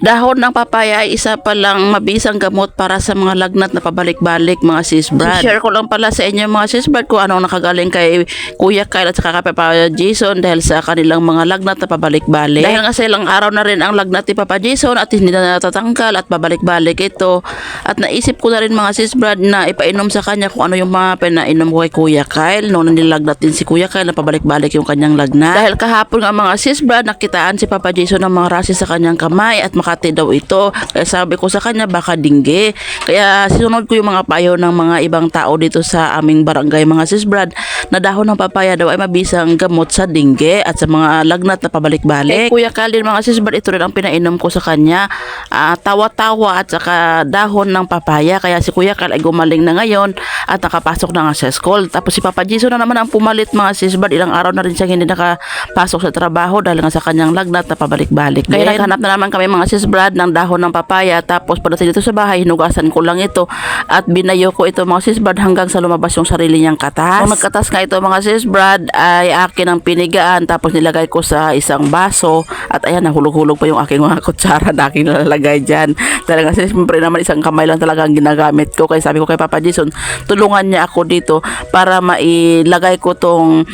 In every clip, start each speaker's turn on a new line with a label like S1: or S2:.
S1: Dahon ng papaya ay isa palang mabisang gamot para sa mga lagnat na pabalik-balik mga sis Brad. Share ko lang pala sa inyo mga sis Brad kung anong nakagaling kay Kuya Kyle at saka kay Papa Jason dahil sa kanilang mga lagnat na pabalik-balik. Dahil nga sa ilang araw na rin ang lagnat ni Papa Jason at hindi na natatanggal at pabalik-balik ito. At naisip ko na rin mga sis Brad na ipainom sa kanya kung ano yung mga pinainom ko kay Kuya Kyle noong nilagnat din si Kuya Kyle na pabalik-balik yung kanyang lagnat. Dahil kahapon nga mga sis Brad nakitaan si Papa Jason ng mga rasis sa kanyang kamay at Makati daw ito. Kaya sabi ko sa kanya baka dingge. Kaya sinunod ko yung mga payo ng mga ibang tao dito sa aming barangay mga sis Brad na dahon ng papaya daw ay mabisang gamot sa dingge at sa mga lagnat na pabalik-balik. Eh, Kuya Kalin mga sis Brad ito rin ang pinainom ko sa kanya. Ah, tawa-tawa at saka dahon ng papaya. Kaya si Kuya Kal ay gumaling na ngayon at nakapasok na nga sa school. Tapos si Papa Jason na naman ang pumalit mga sis Brad. Ilang araw na rin siya hindi nakapasok sa trabaho dahil nga sa kanyang lagnat na pabalik-balik. Kaya naghanap na naman kami mga sis Brad ng dahon ng papaya. Tapos pagdating dito sa bahay, hinugasan ko lang ito at binayo ko ito mga sis Brad hanggang sa lumabas yung sarili niyang katas. Nung nagkatas nga ito mga sis Brad ay akin ang pinigaan tapos nilagay ko sa isang baso at ayan nahulog-hulog pa yung aking mga kutsara na aking nalalagay dyan. Talaga sis, siyempre naman isang kamay lang talaga ang ginagamit ko. Kaya sabi ko kay Papa Jason, tulungan niya ako dito para mailagay ko tong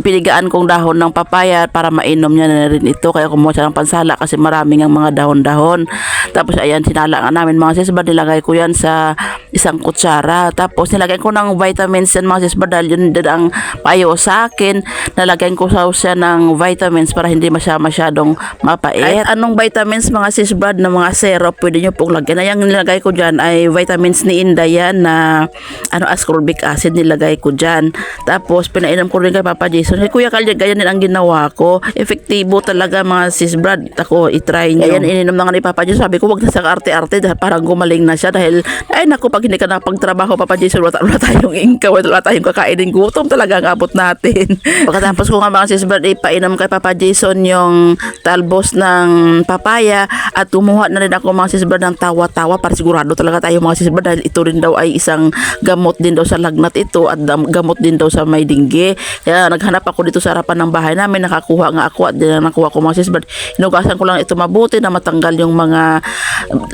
S1: pinigaan kong dahon ng papaya para mainom niya na rin ito. Kaya kumuha siya ng pansala kasi maraming ang mga dahon-dahon. Tapos ayan, sinala nga namin mga sis, nilagay ko yan sa isang kutsara. Tapos nilagay ko ng vitamins yan mga sis, Brad, dahil yun din ang payo sa akin. Nalagyan ko sa siya ng vitamins para hindi masya masyadong mapait. Kahit anong vitamins mga sis, Brad, na mga syrup, pwede nyo pong lagyan. Ay, ang nilagay ko dyan ay vitamins ni Inda yan na ano, ascorbic acid nilagay ko dyan. Tapos pinainom ko rin kay Papa Jason. Hey, Kuya Kalya, ganyan din ang ginawa ko. Efektibo talaga mga sis, Brad. Ako, itry nyo. Ayan, ininom na nga ni Papa Jason. Sabi ko, wag na sa arte-arte dahil parang gumaling na siya dahil, ay naku, pag hindi ka nakapagtrabaho, Papa Jason, wala, wala tayong ingka, wala tayong kakainin. Gutom talaga ang abot natin. Pagkatapos ko nga mga sis, Brad, ipainom kay Papa Jason yung talbos ng papaya at kumuha na rin ako mga sis, ng tawa-tawa para sigurado talaga tayo mga sis, dahil ito rin daw ay isang gamot din daw sa lagnat ito at gamot din daw sa may dingge. Kaya naghanap ako dito sa harapan ng bahay namin, nakakuha nga ako at din nakuha ko mga sis, Brad. Hinugasan ko lang ito mabuti na matanggal yung mga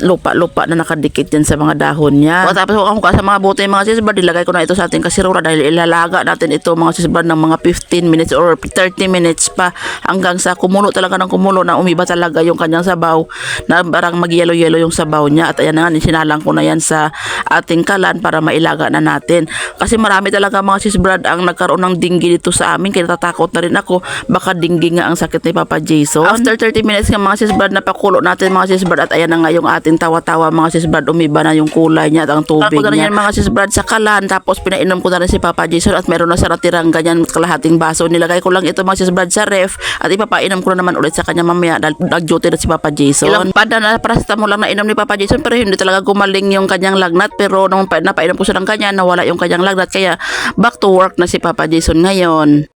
S1: lupa-lupa na nakadikit din sa mga dahon niya. O, tapos ako sa mga buti mga sis, Brad, ilagay ko na ito sa ating kasirura dahil ilalaga natin ito mga sis, Brad, ng mga 15 minutes or 30 minutes pa hanggang sa kumulo talaga ng kumulo na umiba talaga yung kanyang sabaw na parang mag-yelo-yelo yung sabaw niya at ayan na nga, sinalang ko na yan sa ating kalan para mailaga na natin. Kasi marami talaga mga sis Brad ang nagkaroon ng dinggi dito sa amin kaya natatakot na rin ako baka dinggi nga ang sakit ni Papa Jason. After 30 minutes nga mga sis Brad napakulo natin mga sis Brad at ayan na nga yung ating tawa-tawa mga sis Brad umiba na yung kulay niya at ang tubig
S2: Tapos
S1: niya. mga sis Brad sa kalan tapos pinainom ko na rin si Papa Jason at meron na siya natirang ganyan kalahating baso. Nilagay ko lang ito mga sis Brad sa ref at ipapainom ko na naman ulit sa kanya mamaya dahil nag-duty na si Papa Jason. Ilang pada na paracetamol lang na inom ni Papa Jason pero hindi talaga gumaling yung kanyang lagnat pero nung pa- napainom ko siya ng kanya nawala yung kanyang lagnat kaya back to work na si Papa Jason ngayon.